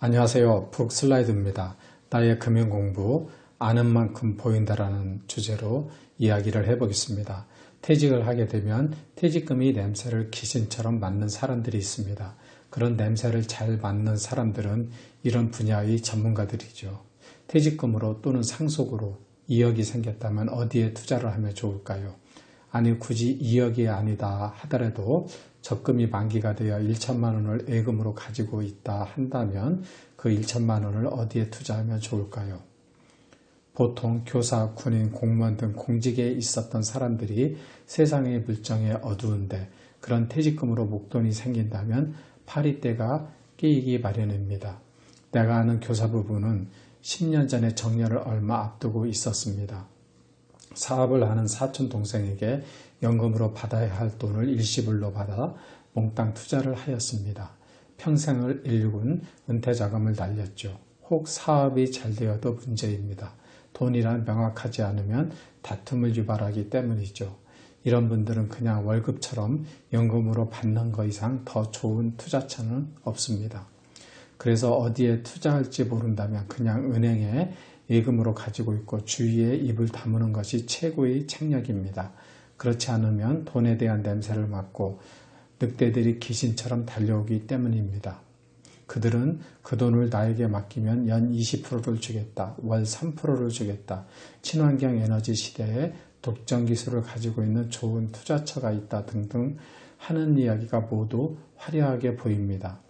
안녕하세요. 북 슬라이드입니다. 나의 금융 공부 아는 만큼 보인다라는 주제로 이야기를 해보겠습니다. 퇴직을 하게 되면 퇴직금이 냄새를 귀신처럼 맡는 사람들이 있습니다. 그런 냄새를 잘 맡는 사람들은 이런 분야의 전문가들이죠. 퇴직금으로 또는 상속으로 2억이 생겼다면 어디에 투자를 하면 좋을까요? 아니 굳이 2억이 아니다 하더라도 적금이 만기가 되어 1천만 원을 예금으로 가지고 있다 한다면 그 1천만 원을 어디에 투자하면 좋을까요? 보통 교사, 군인, 공무원 등 공직에 있었던 사람들이 세상의 물정에 어두운데 그런 퇴직금으로 목돈이 생긴다면 파리떼가 끼이기 마련입니다. 내가 아는 교사 부부는 10년 전에 정년을 얼마 앞두고 있었습니다. 사업을 하는 사촌 동생에게 연금으로 받아야 할 돈을 일시불로 받아 몽땅 투자를 하였습니다. 평생을 일군 은퇴 자금을 날렸죠. 혹 사업이 잘 되어도 문제입니다. 돈이란 명확하지 않으면 다툼을 유발하기 때문이죠. 이런 분들은 그냥 월급처럼 연금으로 받는 것 이상 더 좋은 투자처는 없습니다. 그래서 어디에 투자할지 모른다면 그냥 은행에 예금으로 가지고 있고 주위에 입을 다무는 것이 최고의 책략입니다. 그렇지 않으면 돈에 대한 냄새를 맡고 늑대들이 귀신처럼 달려오기 때문입니다. 그들은 그 돈을 나에게 맡기면 연 20%를 주겠다, 월 3%를 주겠다, 친환경 에너지 시대에 독점 기술을 가지고 있는 좋은 투자처가 있다 등등 하는 이야기가 모두 화려하게 보입니다.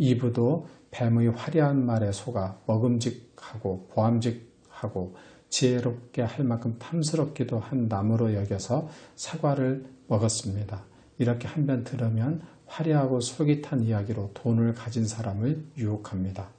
2부도 뱀의 화려한 말에 속아 먹음직 하고 보암직하고 지혜롭게 할 만큼 탐스럽기도 한 나무로 여겨서 사과를 먹었습니다. 이렇게 한번 들으면 화려하고 솔깃한 이야기로 돈을 가진 사람을 유혹합니다.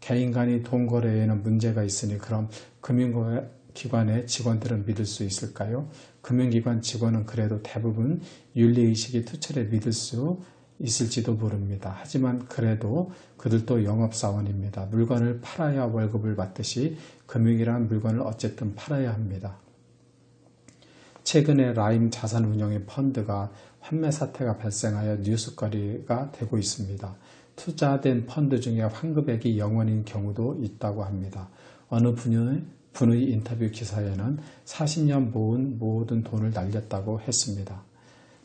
개인 간의 돈 거래에는 문제가 있으니 그럼 금융기관의 직원들은 믿을 수 있을까요? 금융기관 직원은 그래도 대부분 윤리의식이 투철해 믿을 수 있을지도 모릅니다. 하지만 그래도 그들도 영업사원입니다. 물건을 팔아야 월급을 받듯이 금융이란 물건을 어쨌든 팔아야 합니다. 최근에 라임 자산운용의 펀드가 환매 사태가 발생하여 뉴스거리가 되고 있습니다. 투자된 펀드 중에 환급액이 0원인 경우도 있다고 합니다. 어느 분의, 분의 인터뷰 기사에는 40년 모은 모든 돈을 날렸다고 했습니다.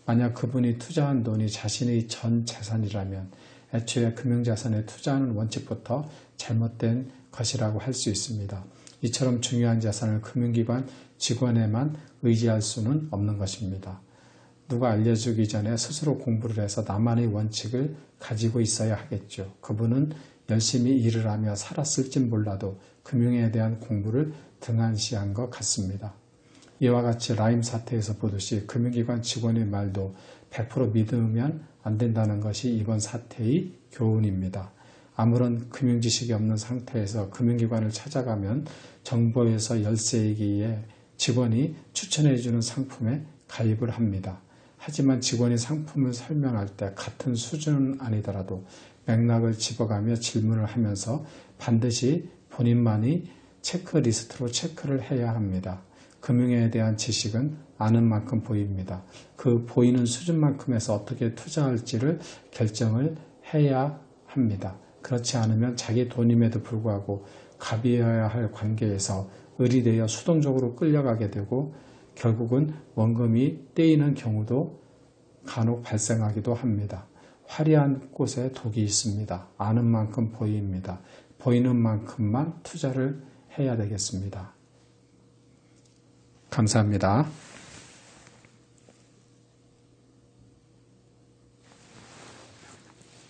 만약 그분이 투자한 돈이 자신의 전 재산이라면 애초에 금융자산에 투자하는 원칙부터 잘못된 것이라고 할 수 있습니다. 이처럼 중요한 자산을 금융기관 직원에만 의지할 수는 없는 것입니다. 누가 알려주기 전에 스스로 공부를 해서 나만의 원칙을 가지고 있어야 하겠죠. 그분은 열심히 일을 하며 살았을진 몰라도 금융에 대한 공부를 등한시한 것 같습니다. 이와 같이 라임 사태에서 보듯이 금융기관 직원의 말도 100% 믿으면 안 된다는 것이 이번 사태의 교훈입니다. 아무런 금융 지식이 없는 상태에서 금융기관을 찾아가면 정부에서 열세이기에 직원이 추천해주는 상품에 가입을 합니다. 하지만 직원이 상품을 설명할 때 같은 수준은 아니더라도 맥락을 집어가며 질문을 하면서 반드시 본인만이 체크리스트로 체크를 해야 합니다. 금융에 대한 지식은 아는 만큼 보입니다. 그 보이는 수준만큼에서 어떻게 투자할지를 결정을 해야 합니다. 그렇지 않으면 자기 돈임에도 불구하고 갑이어야 할 관계에서 의리되어 수동적으로 끌려가게 되고 결국은 원금이 떼이는 경우도 간혹 발생하기도 합니다. 화려한 곳에 독이 있습니다. 아는 만큼 보입니다. 보이는 만큼만 투자를 해야 되겠습니다. 감사합니다.